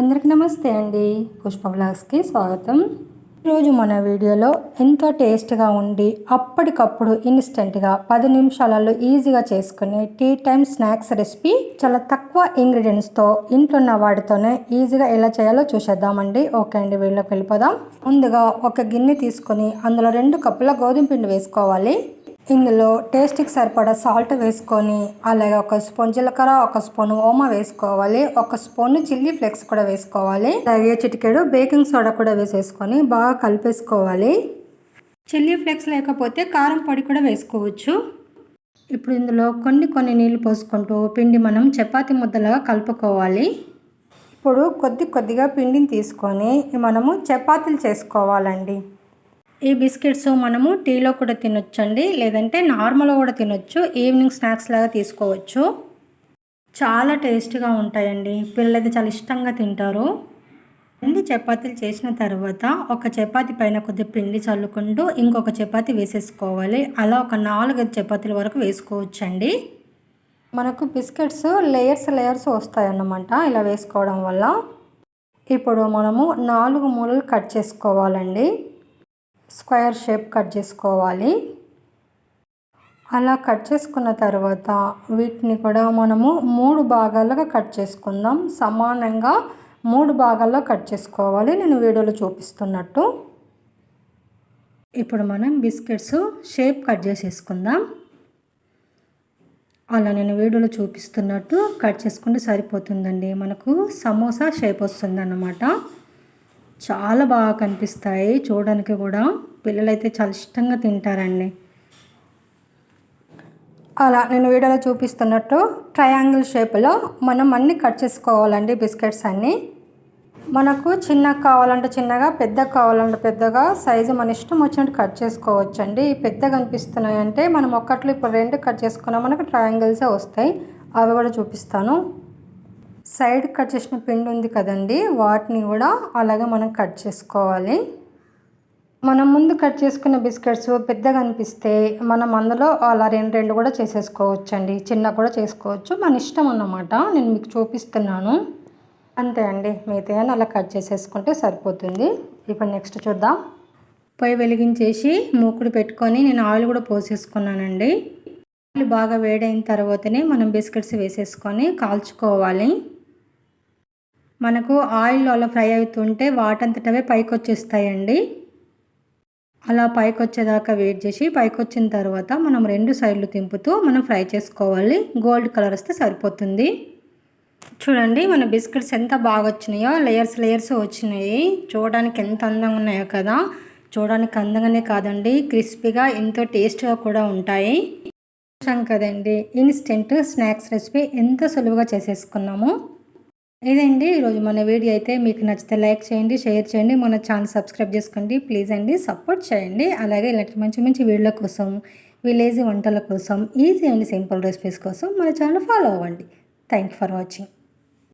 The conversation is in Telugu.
అందరికి నమస్తే అండి. పుష్ప బ్లాగ్స్కి స్వాగతం. ఈరోజు మన వీడియోలో ఎంతో టేస్ట్గా ఉండి అప్పటికప్పుడు ఇన్స్టెంట్గా పది నిమిషాలలో ఈజీగా చేసుకునే టీ టైమ్ స్నాక్స్ రెసిపీ చాలా తక్కువ ఇంగ్రీడియంట్స్తో ఇంట్లో ఉన్న వాటితోనే ఈజీగా ఎలా చేయాలో చూసేద్దామండి. ఓకే అండి వీళ్ళకి వెళ్ళిపోదాం. ముందుగా ఒక గిన్నె తీసుకొని అందులో రెండు కప్పుల గోధుమ పిండి వేసుకోవాలి. ఇందులో టేస్ట్కి సరిపడా సాల్ట్ వేసుకొని అలాగే ఒక స్పూన్ జీలకర్ర ఒక స్పూన్ ఓమా వేసుకోవాలి. ఒక స్పూన్ చిల్లీ ఫ్లేక్స్ కూడా వేసుకోవాలి. అలాగే చిటికెడు బేకింగ్ సోడా కూడా వేసేసుకొని బాగా కలిపేసుకోవాలి. చిల్లీ ఫ్లేక్స్ లేకపోతే కారం పొడి కూడా వేసుకోవచ్చు. ఇప్పుడు ఇందులో కొన్ని కొన్ని నీళ్ళు పోసుకుంటూ పిండి మనం చపాతి ముద్దలాగా కలుపుకోవాలి. ఇప్పుడు కొద్ది కొద్దిగా పిండిని తీసుకొని మనము చపాతీలు చేసుకోవాలండి. ఈ బిస్కెట్స్ మనము టీలో కూడా తినొచ్చండి. లేదంటే నార్మల్గా కూడా తినొచ్చు. ఈవినింగ్ స్నాక్స్ లాగా తీసుకోవచ్చు. చాలా టేస్ట్గా ఉంటాయండి. పిల్లలైతే చాలా ఇష్టంగా తింటారు. అన్ని చపాతీలు చేసిన తర్వాత ఒక చపాతీ పైన కొద్దిగా పిండి చల్లుకుంటూ ఇంకొక చపాతీ వేసేసుకోవాలి. అలా ఒక నాలుగైదు చపాతీల వరకు వేసుకోవచ్చండి. మనకు బిస్కెట్స్ లేయర్స్ లేయర్స్ వస్తాయన్నమాట ఇలా వేసుకోవడం వల్ల. ఇప్పుడు మనము నాలుగు మూలలు కట్ చేసుకోవాలండి. స్క్వేర్ షేప్ కట్ చేసుకోవాలి. అలా కట్ చేసుకున్న తర్వాత వీటిని కూడా మనము మూడు భాగాలుగా కట్ చేసుకుందాం. సమానంగా మూడు భాగాల్లో కట్ చేసుకోవాలి. నేను వీడియోలో చూపిస్తున్నట్టు. ఇప్పుడు మనం బిస్కెట్స్ షేప్ కట్ చేసేసుకుందాం. అలా నేను వీడియోలో చూపిస్తున్నట్టు కట్ చేసుకుంటే సరిపోతుందండి. మనకు సమోసా షేప్ వస్తుందన్నమాట. చాలా బాగా కనిపిస్తాయి చూడడానికి కూడా. పిల్లలైతే చాలా ఇష్టంగా తింటారండి. అలా నేను వీడియోలో చూపిస్తున్నట్టు ట్రయాంగిల్ షేప్లో మనం అన్నీ కట్ చేసుకోవాలండి బిస్కెట్స్ అన్నీ. మనకు చిన్నగా కావాలంటే చిన్నగా పెద్దగా కావాలంటే పెద్దగా సైజు మన ఇష్టం వచ్చినట్టు కట్ చేసుకోవచ్చండి. పెద్దగా అనిపిస్తున్నాయి అంటే మనం ఒక్కట్లు ఇప్పుడు రెండు కట్ చేసుకున్నా మనకు ట్రయాంగిల్సే వస్తాయి. అవి కూడా చూపిస్తాను. సైడ్ కట్ చేసిన పిండి ఉంది కదండి వాటిని కూడా అలాగే మనం కట్ చేసుకోవాలి. మనం ముందు కట్ చేసుకున్న బిస్కెట్స్ పెద్దగా అనిపిస్తే మనం అందులో అలా రెండు రెండు కూడా చేసేసుకోవచ్చు అండి చిన్న కూడా చేసుకోవచ్చు. మన ఇష్టం అన్నమాట. నేను మీకు చూపిస్తున్నాను. అంతే అండి. మిగతా అలా కట్ చేసేసుకుంటే సరిపోతుంది. ఇప్పుడు నెక్స్ట్ చూద్దాం. పొయ్యి వెలిగించేసి మూకుడు పెట్టుకొని నేను ఆయిల్ కూడా పోసేసుకున్నానండి. బాగా వేడైన తర్వాతనే మనం బిస్కెట్స్ వేసేసుకొని కాల్చుకోవాలి. మనకు ఆయిల్ అలా ఫ్రై అవుతుంటే వాటంతటవే పైకి వచ్చేస్తాయండి అలా పైకి వచ్చేదాకా వెయిట్ చేసి పైకి వచ్చిన తర్వాత మనం రెండు సైడ్లు తింపుతూ మనం ఫ్రై చేసుకోవాలి. గోల్డ్ కలర్ వస్తే సరిపోతుంది. చూడండి మన బిస్కెట్స్ ఎంత బాగా వచ్చినాయో లేయర్స్ లేయర్స్ వచ్చినాయి. చూడడానికి ఎంత అందంగా ఉన్నాయో కదా. చూడడానికి అందంగానే కాదండి క్రిస్పీగా ఎంతో టేస్ట్గా కూడా ఉంటాయి. చూసాం కదండి. ఇన్స్టెంట్ స్నాక్స్ రెసిపీ ఎంత సులువుగా చేసేసుకున్నాము. ఇదండి ఈరోజు మన వీడియో అయితే. మీకు నచ్చితే లైక్ చేయండి షేర్ చేయండి మన ఛానల్ సబ్స్క్రైబ్ చేసుకోండి. ప్లీజ్ అండి సపోర్ట్ చేయండి. అలాగే ఇలాంటి మంచి మంచి వీడియోల కోసం విలేజ్ వంటల కోసం ఈజీ అండ్ సింపుల్ రెసిపీస్ కోసం మన ఛానల్ ఫాలో అవ్వండి. Thank for watching.